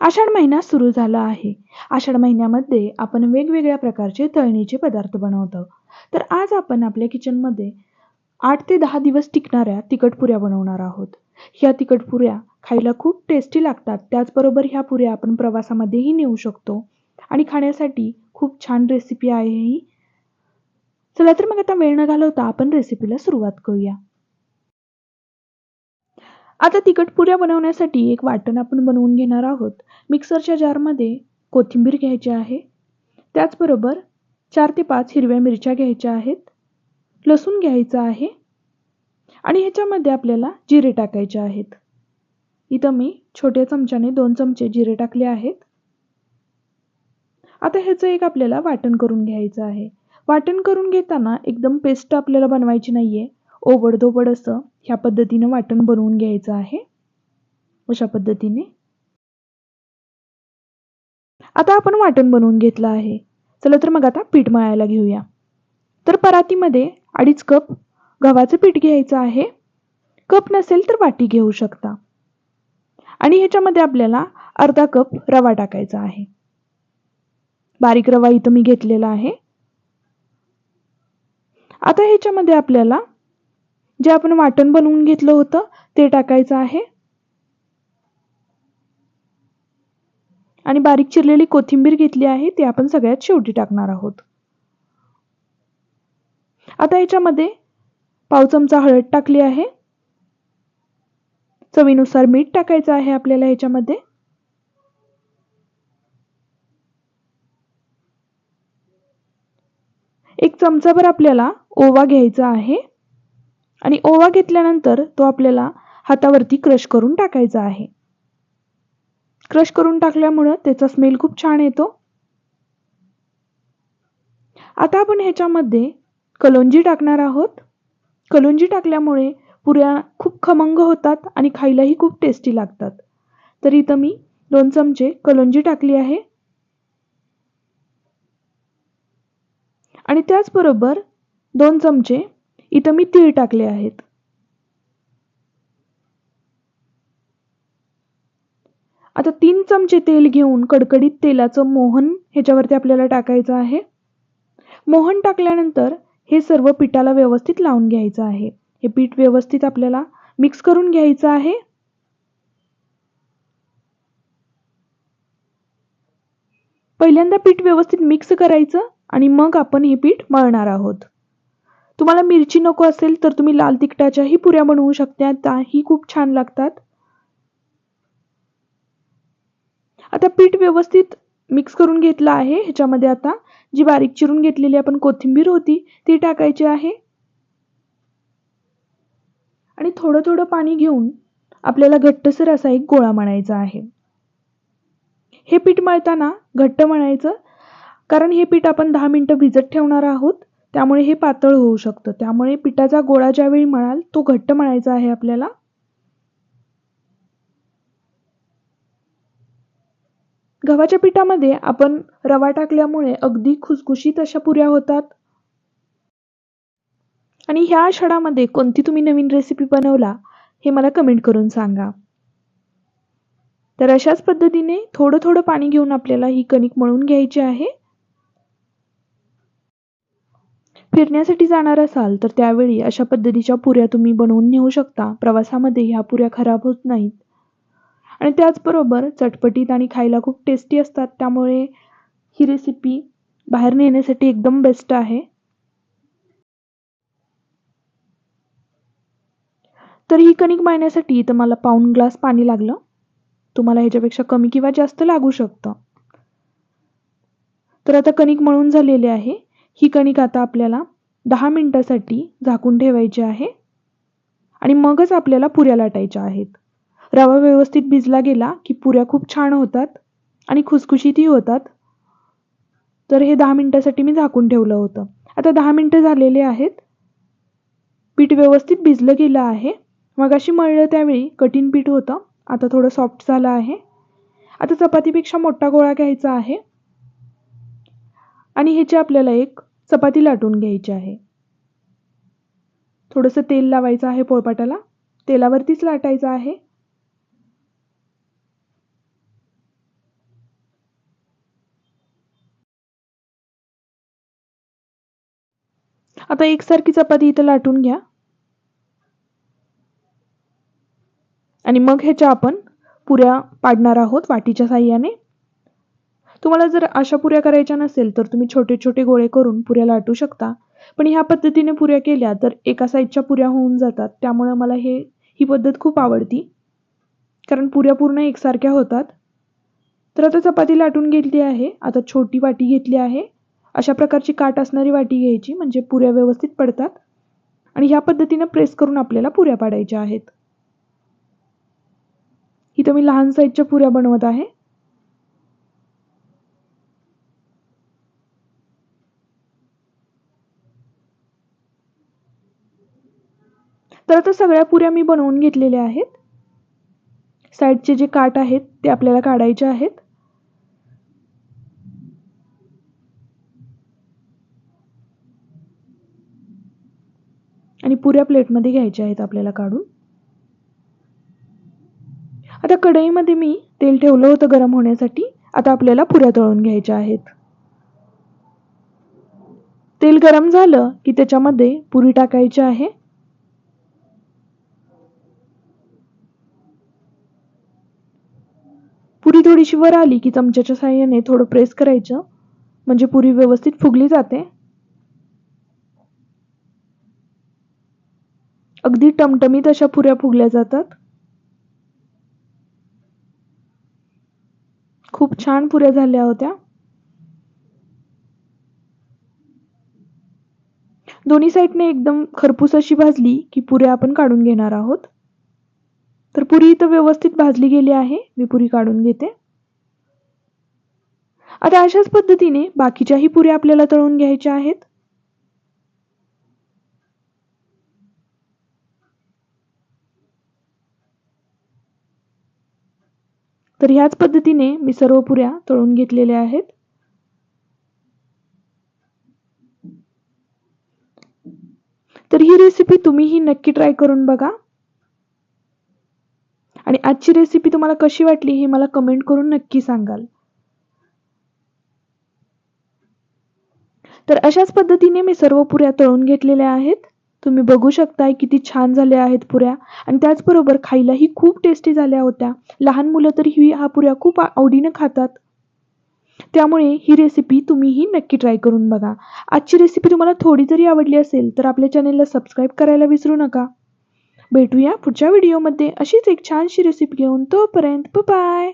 आषाढ महिना सुरू झाला आहे. आषाढ महिन्यामध्ये आपण वेगवेगळ्या प्रकारचे तळणीचे पदार्थ बनवतो. तर आज आपण आपल्या किचनमध्ये आठ ते दहा दिवस टिकणाऱ्या तिखट पुऱ्या बनवणार आहोत. ह्या तिखट पुऱ्या खायला खूप टेस्टी लागतात. त्याचबरोबर ह्या पुऱ्या आपण प्रवासामध्येही नेऊ शकतो. आणि खाण्यासाठी खूप छान रेसिपी आहे ही. चला तर मग आता वेळ न घालवता आपण रेसिपीला सुरुवात करूया. आता तिखट पुऱ्या बनवण्यासाठी एक वाटण आपण बनवून घेणार आहोत. मिक्सरच्या जारमध्ये कोथिंबीर घ्यायची आहे. त्याचबरोबर चार ते पाच हिरव्या मिरच्या घ्यायच्या आहेत. लसूण घ्यायचं आहे. आणि ह्याच्यामध्ये आपल्याला जिरे टाकायचे आहेत. इथं मी छोट्या चमच्याने दोन चमचे जिरे टाकले आहेत. आता ह्याचं एक आपल्याला वाटण करून घ्यायचं आहे. वाटण करून घेताना एकदम पेस्ट आपल्याला बनवायची नाही आहे ओबडधोबड असं ह्या पद्धतीनं वाटण बनवून घ्यायचं आहे. अशा पद्धतीने. आता आपण वाटण बनवून घेतलं आहे. चला तर मग आता पीठ मळायला घेऊया. तर परातीमध्ये अडीच कप गव्हाचं पीठ घ्यायचं आहे. कप नसेल तर वाटी घेऊ शकता. आणि ह्याच्यामध्ये आपल्याला अर्धा कप रवा टाकायचा आहे. बारीक रवा इथं मी घेतलेला आहे. आता ह्याच्यामध्ये आपल्याला जे आपण वाटण बनवून घेतलं होतं ते टाकायचं आहे. आणि बारीक चिरलेली कोथिंबीर घेतली आहे ती आपण सगळ्यात शेवटी टाकणार आहोत. आता याच्यामध्ये पाव चमचा हळद टाकली आहे. चवीनुसार मीठ टाकायचं आहे आपल्याला याच्यामध्ये. एक चमचाभर आपल्याला ओवा घ्यायचा आहे. आणि ओवा घेतल्यानंतर तो आपल्याला हातावरती क्रश करून टाकायचा आहे. क्रश करून टाकल्यामुळं त्याचा स्मेल खूप छान येतो. आता आपण ह्याच्यामध्ये कलोंजी टाकणार आहोत. कलोंजी टाकल्यामुळे पुऱ्या खूप खमंग होतात आणि खायलाही खूप टेस्टी लागतात. तर इथं मी दोन चमचे कलोंजी टाकली आहे. आणि त्याचबरोबर दोन चमचे इथं मी तीळ टाकले आहेत. आता तीन चमचे तेल घेऊन कडकडीत तेलाचं मोहन ह्याच्यावरती आपल्याला टाकायचं आहे. मोहन टाकल्यानंतर हे सर्व पिठाला व्यवस्थित लावून घ्यायचं आहे. हे पीठ व्यवस्थित आपल्याला मिक्स करून घ्यायचं आहे. पहिल्यांदा पीठ व्यवस्थित मिक्स करायचं आणि मग आपण हे पीठ मळणार आहोत. तुम्हाला मिरची नको असेल तर तुम्ही लाल तिखटाच्याही पुऱ्या बनवू शकता. त्याही खूप छान लागतात. आता पीठ व्यवस्थित मिक्स करून घेतलं आहे. ह्याच्यामध्ये आता जी बारीक चिरून घेतलेली आपण कोथिंबीर होती ती टाकायची आहे. आणि थोडं थोडं पाणी घेऊन आपल्याला घट्टसर असा एक गोळा मळायचा आहे. हे पीठ मळताना घट्ट मळायचं कारण हे पीठ आपण दहा मिनटं भिजत ठेवणार आहोत. त्यामुळे हे पातळ होऊ शकतं. त्यामुळे पिठाचा गोळा ज्यावेळी मळाल तो घट्ट मळायचा आहे आपल्याला. गव्हाच्या पिठामध्ये आपण रवा टाकल्यामुळे अगदी खुसखुशीत अशा पुऱ्या होतात. आणि ह्या आषाढामध्ये कोणती तुम्ही नवीन रेसिपी बनवला हे मला कमेंट करून सांगा. तर अशाच पद्धतीने थोडं थोडं पाणी घेऊन आपल्याला ही कणिक मळून घ्यायची आहे. फिरण्यासाठी जाणार असाल तर त्यावेळी अशा पद्धतीच्या पुऱ्या तुम्ही बनवून नेऊ शकता. प्रवासामध्ये ह्या पुऱ्या खराब होत नाहीत. आणि त्याचबरोबर चटपटीत आणि खायला खूप टेस्टी असतात. त्यामुळे ही रेसिपी बाहेर नेण्यासाठी एकदम बेस्ट आहे. तर ही कणिक मळण्यासाठी इथं मला पाऊन ग्लास पाणी लागलं. तुम्हाला ह्याच्यापेक्षा कमी किंवा जास्त लागू शकतं. तर आता कणिक मळून झालेले आहे. ही कणिक आता आपल्याला दहा मिनटासाठी झाकून ठेवायची आहे. आणि मगच आपल्याला पुऱ्या लाटायच्या आहेत. रवा व्यवस्थित भिजला गेला की पुऱ्या खूप छान होतात आणि खुसखुशीतही होतात. तर हे दहा मिनटासाठी मी झाकून ठेवलं होतं. आता दहा मिनटं झालेले आहेत. पीठ व्यवस्थित भिजलं गेलं आहे. मग अशी मळलं त्यावेळी कठीण पीठ होतं. आता थोडं सॉफ्ट झालं आहे. आता चपातीपेक्षा मोठा गोळा घ्यायचा आहे. आणि ह्याची आपल्याला एक चपाती लाटून घ्यायची आहे. थोडंसं तेल लावायचं आहे पोळपाटाला. तेलावरतीच लाटायचं आहे. आता एकसारखी चपाती इथं लाटून घ्या. आणि मग ह्याच्या आपण पुऱ्या पाडणार आहोत वाटीच्या साह्याने. तुम्हाला जर अशा पुऱ्या करायच्या नसेल तर तुम्ही छोटे छोटे गोळे करून पुऱ्या लाटू शकता. पण ह्या पद्धतीने पुऱ्या केल्या तर एका साईडच्या पुऱ्या होऊन जातात. त्यामुळे मला हे ही पद्धत खूप आवडती. कारण पुऱ्या पूर्ण एकसारख्या होतात. तर आता चपाती लाटून घेतली आहे. आता छोटी वाटी घेतली आहे. अशा प्रकारची काट असणारी वाटी घ्यायची म्हणजे पुऱ्या व्यवस्थित पडतात. आणि ह्या पद्धतीनं प्रेस करून आपल्याला पुऱ्या पाडायच्या आहेत. इथं मी लहान साईजच्या पुऱ्या बनवत आहे. तर आता सगळ्या पुऱ्या मी बनवून घेतलेल्या आहेत. साईडचे जे काट आहेत ते आपल्याला काढायचे आहेत. आणि पुऱ्या प्लेटमध्ये घ्यायच्या आहेत आपल्याला काढून. आता कढईमध्ये मी तेल ठेवलं होतं गरम होण्यासाठी. आता आपल्याला पुऱ्या तळून घ्यायच्या आहेत. तेल गरम झालं की त्याच्यामध्ये पुरी टाकायची आहे. पुरी थोडीशी वर आली की चमच्याच्या साह्याने थोडं प्रेस करायचं. म्हणजे पुरी व्यवस्थित फुगली जाते. अगदी टमटमीत अशा पुऱ्या फुगल्या जातात. खूप छान पुऱ्या झाल्या होत्या. दोन्ही साईडने एकदम खरपूस अशी भाजली की पुऱ्या आपण काढून घेणार आहोत. तर पुरी इथं व्यवस्थित भाजली गेली आहे. मी पुरी काढून घेते. आता अशाच पद्धतीने बाकीच्याही पुऱ्या आपल्याला तळून घ्यायच्या आहेत. तर ह्याच पद्धतीने मी सर्व पुऱ्या तळून घेतलेल्या आहेत. तर ही रेसिपी तुम्हीही नक्की ट्राय करून बघा. आजची रेसिपी तुम्हाला कशी वाटली हे मला कमेंट करून नक्की सांगाल. तर अशाच पद्धतीने मी सर्व पुऱ्या तळून घेतलेल्या आहेत. तुम्ही बघू शकताय किती छान झाल्या आहेत पुऱ्या. आणि त्याचबरोबर खायलाही खूप टेस्टी झाल्या होत्या. लहान मुलं तर ही हा पुऱ्या खूप आवडीनं खातात. त्यामुळे ही रेसिपी तुम्हीही नक्की ट्राय करून बघा. आजची रेसिपी तुम्हाला थोडी जरी आवडली असेल तर आपल्या चॅनेलला सबस्क्राईब करायला विसरू नका. भेटूया पुढच्या व्हिडिओमध्ये. अशीच एक छानशी रेसिपी घेऊन तोपर्यंत बाय